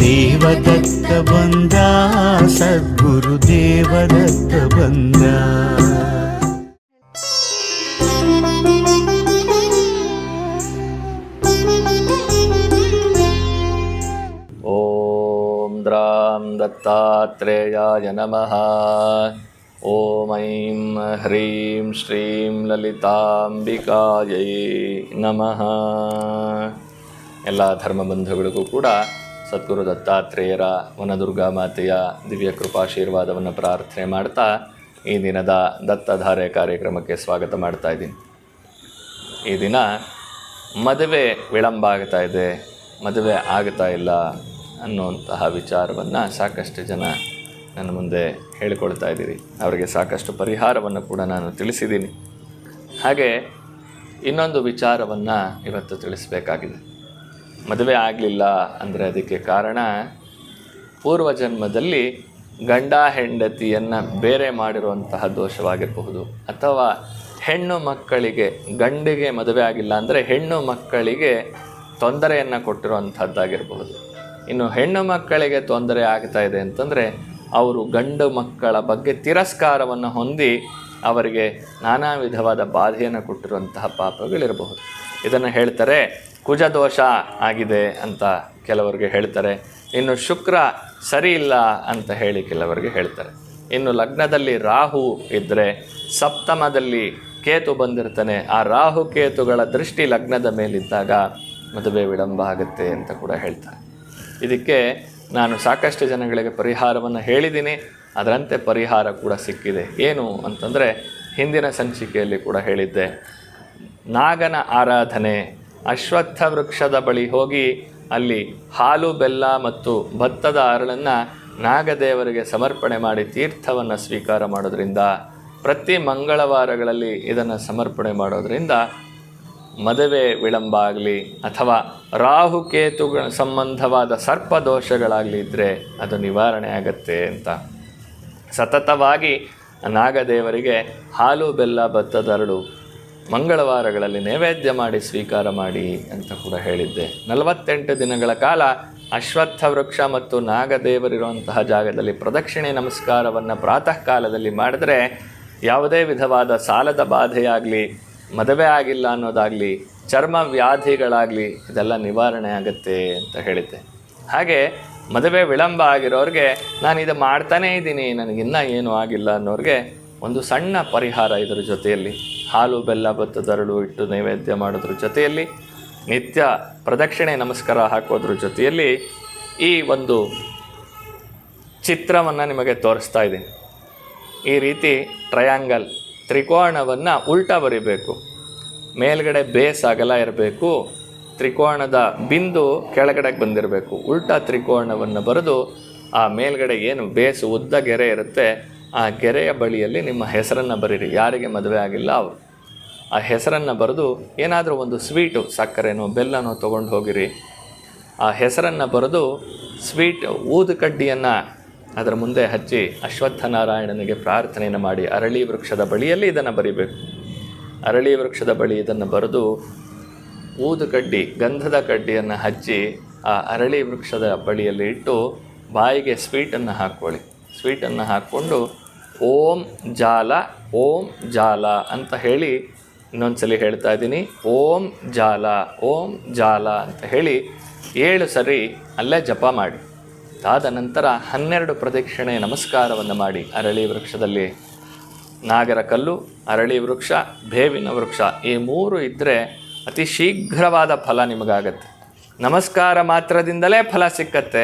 ದೇವದತ್ತ ಬಂದ ಸದ್ಗುರು ದೇವದತ್ತ ಬಂದ ॐ द्रां दत्तात्रेयाय नमः ॐ ऐं ह्रीं श्रीं ಲಲಿತಾಂಬಿಕಾಯೈ ನಮಃ ಎಲ್ಲ ಧರ್ಮಬಂಧುಗಳಿಗೂ ಕೂಡ ಸದ್ಗುರು ದತ್ತಾತ್ರೇಯರ ವನದುರ್ಗಾ ಮಾತೆಯ ದಿವ್ಯ ಕೃಪಾಶೀರ್ವಾದವನ್ನು ಪ್ರಾರ್ಥನೆ ಮಾಡ್ತಾ ಈ ದಿನದ ದತ್ತಧಾರೆ ಕಾರ್ಯಕ್ರಮಕ್ಕೆ ಸ್ವಾಗತ ಮಾಡ್ತಾ ಇದ್ದೀನಿ. ಈ ದಿನ ಮದುವೆ ವಿಳಂಬ ಆಗ್ತಾ ಇದೆ, ಮದುವೆ ಆಗ್ತಾ ಇಲ್ಲ ಅನ್ನುವಂತಹ ವಿಚಾರವನ್ನು ಸಾಕಷ್ಟು ಜನ ನನ್ನ ಮುಂದೆ ಹೇಳಿಕೊಳ್ತಾ ಇದ್ದೀರಿ. ಅವರಿಗೆ ಸಾಕಷ್ಟು ಪರಿಹಾರವನ್ನು ಕೂಡ ನಾನು ತಿಳಿಸಿದ್ದೀನಿ. ಹಾಗೆ ಇನ್ನೊಂದು ವಿಚಾರವನ್ನು ಇವತ್ತು ತಿಳಿಸಬೇಕಾಗಿದೆ. ಮದುವೆ ಆಗಲಿಲ್ಲ ಅಂದರೆ ಅದಕ್ಕೆ ಕಾರಣ ಪೂರ್ವ ಜನ್ಮದಲ್ಲಿ ಗಂಡ ಹೆಂಡತಿಯನ್ನು ಬೇರೆ ಮಾಡಿರುವಂತಹ ದೋಷವಾಗಿರಬಹುದು. ಅಥವಾ ಹೆಣ್ಣು ಮಕ್ಕಳಿಗೆ ಗಂಡಿಗೆ ಮದುವೆ ಆಗಿಲ್ಲ ಅಂದರೆ ಹೆಣ್ಣು ಮಕ್ಕಳಿಗೆ ತೊಂದರೆಯನ್ನು ಕೊಟ್ಟಿರುವಂಥದ್ದಾಗಿರಬಹುದು ಇನ್ನು ಹೆಣ್ಣು ಮಕ್ಕಳಿಗೆ ತೊಂದರೆ ಆಗ್ತಾ ಇದೆ ಅಂತಂದರೆ ಅವರು ಗಂಡು ಮಕ್ಕಳ ಬಗ್ಗೆ ತಿರಸ್ಕಾರವನ್ನು ಹೊಂದಿ ಅವರಿಗೆ ನಾನಾ ವಿಧವಾದ ಬಾಧೆಯನ್ನು ಕೊಟ್ಟಿರುವಂತಹ ಪಾಪಗಳಿರಬಹುದು. ಇದನ್ನು ಹೇಳ್ತಾರೆ ಕುಜದೋಷ ಆಗಿದೆ ಅಂತ ಕೆಲವರಿಗೆ ಹೇಳ್ತಾರೆ. ಇನ್ನು ಶುಕ್ರ ಸರಿ ಇಲ್ಲ ಅಂತ ಹೇಳಿ ಕೆಲವರಿಗೆ ಹೇಳ್ತಾರೆ. ಇನ್ನು ಲಗ್ನದಲ್ಲಿ ರಾಹು ಇದ್ದರೆ ಸಪ್ತಮದಲ್ಲಿ ಕೇತು ಬಂದಿರ್ತಾನೆ. ಆ ರಾಹು ಕೇತುಗಳ ದೃಷ್ಟಿ ಲಗ್ನದ ಮೇಲಿದ್ದಾಗ ಮದುವೆ ವಿಳಂಬ ಆಗುತ್ತೆ ಅಂತ ಕೂಡ ಹೇಳ್ತಾರೆ. ಇದಕ್ಕೆ ನಾನು ಸಾಕಷ್ಟು ಜನಗಳಿಗೆ ಪರಿಹಾರವನ್ನು ಹೇಳಿದ್ದೀನಿ. ಅದರಂತೆ ಪರಿಹಾರ ಕೂಡ ಸಿಕ್ಕಿದೆ. ಏನು ಅಂತಂದರೆ ಹಿಂದಿನ ಸಂಚಿಕೆಯಲ್ಲಿ ಕೂಡ ಹೇಳಿದ್ದೆ. ನಾಗನ ಆರಾಧನೆ ಅಶ್ವತ್ಥ ವೃಕ್ಷದ ಬಳಿ ಹೋಗಿ ಅಲ್ಲಿ ಹಾಲು, ಬೆಲ್ಲ ಮತ್ತು ಭತ್ತದ ಅರಳನ್ನು ನಾಗದೇವರಿಗೆ ಸಮರ್ಪಣೆ ಮಾಡಿ ತೀರ್ಥವನ್ನು ಸ್ವೀಕಾರ ಮಾಡೋದ್ರಿಂದ, ಪ್ರತಿ ಮಂಗಳವಾರಗಳಲ್ಲಿ ಇದನ್ನು ಸಮರ್ಪಣೆ ಮಾಡೋದ್ರಿಂದ ಮದುವೆ ವಿಳಂಬ ಆಗಲಿ ಅಥವಾ ರಾಹುಕೇತುಗಳ ಸಂಬಂಧವಾದ ಸರ್ಪದೋಷಗಳಾಗಲಿ ಇದ್ದರೆ ಅದು ನಿವಾರಣೆ ಆಗತ್ತೆ ಅಂತ. ಸತತವಾಗಿ ನಾಗದೇವರಿಗೆ ಹಾಲು, ಬೆಲ್ಲ ಭತ್ತದರಳು ಮಂಗಳವಾರಗಳಲ್ಲಿ ನೈವೇದ್ಯ ಮಾಡಿ, ಸ್ವೀಕಾರ ಮಾಡಿ ಅಂತ ಕೂಡ ಹೇಳಿದ್ದೆ. ನಲವತ್ತೆಂಟು ದಿನಗಳ ಕಾಲ ಅಶ್ವತ್ಥ ವೃಕ್ಷ ಮತ್ತು ನಾಗದೇವರಿರುವಂತಹ ಜಾಗದಲ್ಲಿ ಪ್ರದಕ್ಷಿಣೆ ನಮಸ್ಕಾರವನ್ನು ಪ್ರಾತಃ ಕಾಲದಲ್ಲಿ ಮಾಡಿದ್ರೆ ಯಾವುದೇ ವಿಧವಾದ ಸಾಲದ ಬಾಧೆಯಾಗಲಿ, ಮದುವೆ ಆಗಿಲ್ಲ ಅನ್ನೋದಾಗಲಿ, ಚರ್ಮ ವ್ಯಾಧಿಗಳಾಗಲಿ ಇದೆಲ್ಲ ನಿವಾರಣೆ ಆಗುತ್ತೆ ಅಂತ ಹೇಳಿದ್ದೆ. ಹಾಗೆ ಮದುವೆ ವಿಳಂಬ ಆಗಿರೋರಿಗೆ ನಾನು ಇದು ಮಾಡ್ತಾನೇ ಇದ್ದೀನಿ, ನನಗಿನ್ನ ಏನೂ ಆಗಿಲ್ಲ ಅನ್ನೋರಿಗೆ ಒಂದು ಸಣ್ಣ ಪರಿಹಾರ ಇದರ ಜೊತೆಯಲ್ಲಿ. ಹಾಲು, ಬೆಲ್ಲ ಭತ್ತದರಳು ಇಟ್ಟು ನೈವೇದ್ಯ ಮಾಡೋದ್ರ ಜೊತೆಯಲ್ಲಿ ನಿತ್ಯ ಪ್ರದಕ್ಷಿಣೆ ನಮಸ್ಕಾರ ಹಾಕೋದ್ರ ಜೊತೆಯಲ್ಲಿ ಈ ಒಂದು ಚಿತ್ರವನ್ನು ನಿಮಗೆ ತೋರಿಸ್ತಾ ಇದ್ದೀನಿ. ಈ ರೀತಿ ಟ್ರಯಾಂಗಲ್ ತ್ರಿಕೋಣವನ್ನು ಉಲ್ಟಾ ಬರಿಬೇಕು. ಮೇಲ್ಗಡೆ ಬೇಸ್ ಅಗಲ ಇರಬೇಕು. ತ್ರಿಕೋಣದ ಬಿಂದು ಕೆಳಗಡೆಗೆ ಬಂದಿರಬೇಕು. ಉಲ್ಟಾ ತ್ರಿಕೋಣವನ್ನು ಬರೆದು ಆ ಮೇಲ್ಗಡೆ ಏನು ಬೇಸ್ ಉದ್ದ ಗೆರೆ ಇರುತ್ತೆ ಆ ಗೆರೆಯ ಬಳಿಯಲ್ಲಿ ನಿಮ್ಮ ಹೆಸರನ್ನು ಬರೀರಿ. ಯಾರಿಗೆ ಮದುವೆ ಆಗಿಲ್ಲ ಅವರು. ಆ ಹೆಸರನ್ನು ಬರೆದು ಏನಾದರೂ ಒಂದು ಸ್ವೀಟು, ಸಕ್ಕರೆನೋ, ಬೆಲ್ಲನೋ ತೊಗೊಂಡು ಹೋಗಿರಿ. ಆ ಹೆಸರನ್ನು ಬರೆದು ಸ್ವೀಟ್ ಊದುಕಡ್ಡಿಯನ್ನು ಅದರ ಮುಂದೆ ಹಚ್ಚಿ ಅಶ್ವತ್ಥನಾರಾಯಣನಿಗೆ ಪ್ರಾರ್ಥನೆಯನ್ನು ಮಾಡಿ ಅರಳಿ ವೃಕ್ಷದ ಬಳಿಯಲ್ಲಿ ಇದನ್ನು ಬರಿಬೇಕು. ಅರಳಿ ವೃಕ್ಷದ ಬಳಿ ಇದನ್ನು ಬರೆದು ಊದುಕಡ್ಡಿ ಗಂಧದ ಕಡ್ಡಿಯನ್ನು ಹಚ್ಚಿ ಆ ಅರಳಿ ವೃಕ್ಷದ ಬಳಿಯಲ್ಲಿ ಇಟ್ಟು ಬಾಯಿಗೆ ಸ್ವೀಟನ್ನು ಹಾಕ್ಕೊಳ್ಳಿ. ಸ್ವೀಟನ್ನು ಹಾಕ್ಕೊಂಡು ಓಂ ಜಾಲ ಓಂ ಜಾಲ ಅಂತ ಹೇಳಿ ಇನ್ನೊಂದ್ಸಲಿ ಹೇಳ್ತಾ ಇದ್ದೀನಿ. ಓಂ ಜಾಲ ಓಂ ಜಾಲ ಅಂತ ಹೇಳಿ ಏಳು ಸರಿ ಅಲ್ಲೇ ಜಪ ಮಾಡಿ. ಅದಾದ ನಂತರ ಹನ್ನೆರಡು ಪ್ರದಕ್ಷಿಣೆ ನಮಸ್ಕಾರವನ್ನು ಮಾಡಿ ಅರಳಿ ವೃಕ್ಷದಲ್ಲಿ. ನಾಗರ ಕಲ್ಲು, ಅರಳಿ ವೃಕ್ಷ ಬೇವಿನ ವೃಕ್ಷ ಈ ಮೂರು ಇದ್ದರೆ ಅತಿ ಶೀಘ್ರವಾದ ಫಲ ನಿಮಗಾಗತ್ತೆ. ನಮಸ್ಕಾರ ಮಾತ್ರದಿಂದಲೇ ಫಲ ಸಿಕ್ಕತ್ತೆ.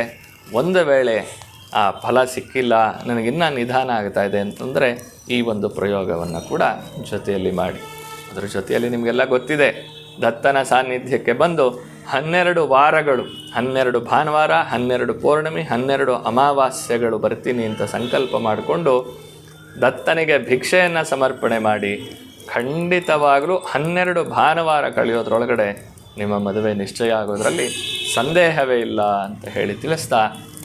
ಒಂದು ವೇಳೆ ಆ ಫಲ ಸಿಕ್ಕಿಲ್ಲ ನನಗಿನ್ನೂ ನಿಧಾನ ಆಗ್ತಾ ಇದೆ ಅಂತಂದರೆ ಈ ಒಂದು ಪ್ರಯೋಗವನ್ನು ಕೂಡ ಜೊತೆಯಲ್ಲಿ ಮಾಡಿ. ಅದರ ಜೊತೆಯಲ್ಲಿ ನಿಮಗೆಲ್ಲ ಗೊತ್ತಿದೆ, ದತ್ತನ ಸಾನ್ನಿಧ್ಯಕ್ಕೆ ಬಂದು ಹನ್ನೆರಡು ವಾರಗಳು, ಹನ್ನೆರಡು ಭಾನುವಾರ, ಹನ್ನೆರಡು ಪೌರ್ಣಮಿ, ಹನ್ನೆರಡು ಅಮಾವಾಸ್ಯೆಗಳು ಬರ್ತೀನಿ ಅಂತ ಸಂಕಲ್ಪ ಮಾಡಿಕೊಂಡು ದತ್ತನಿಗೆ ಭಿಕ್ಷೆಯನ್ನು ಸಮರ್ಪಣೆ ಮಾಡಿ, ಖಂಡಿತವಾಗಲೂ ಹನ್ನೆರಡು ಭಾನುವಾರ ಕಳೆಯೋದ್ರೊಳಗಡೆ ನಿಮ್ಮ ಮದುವೆ ನಿಶ್ಚಯ ಆಗೋದರಲ್ಲಿ ಸಂದೇಹವೇ ಇಲ್ಲ ಅಂತ ಹೇಳಿ ತಿಳಿಸ್ತಾ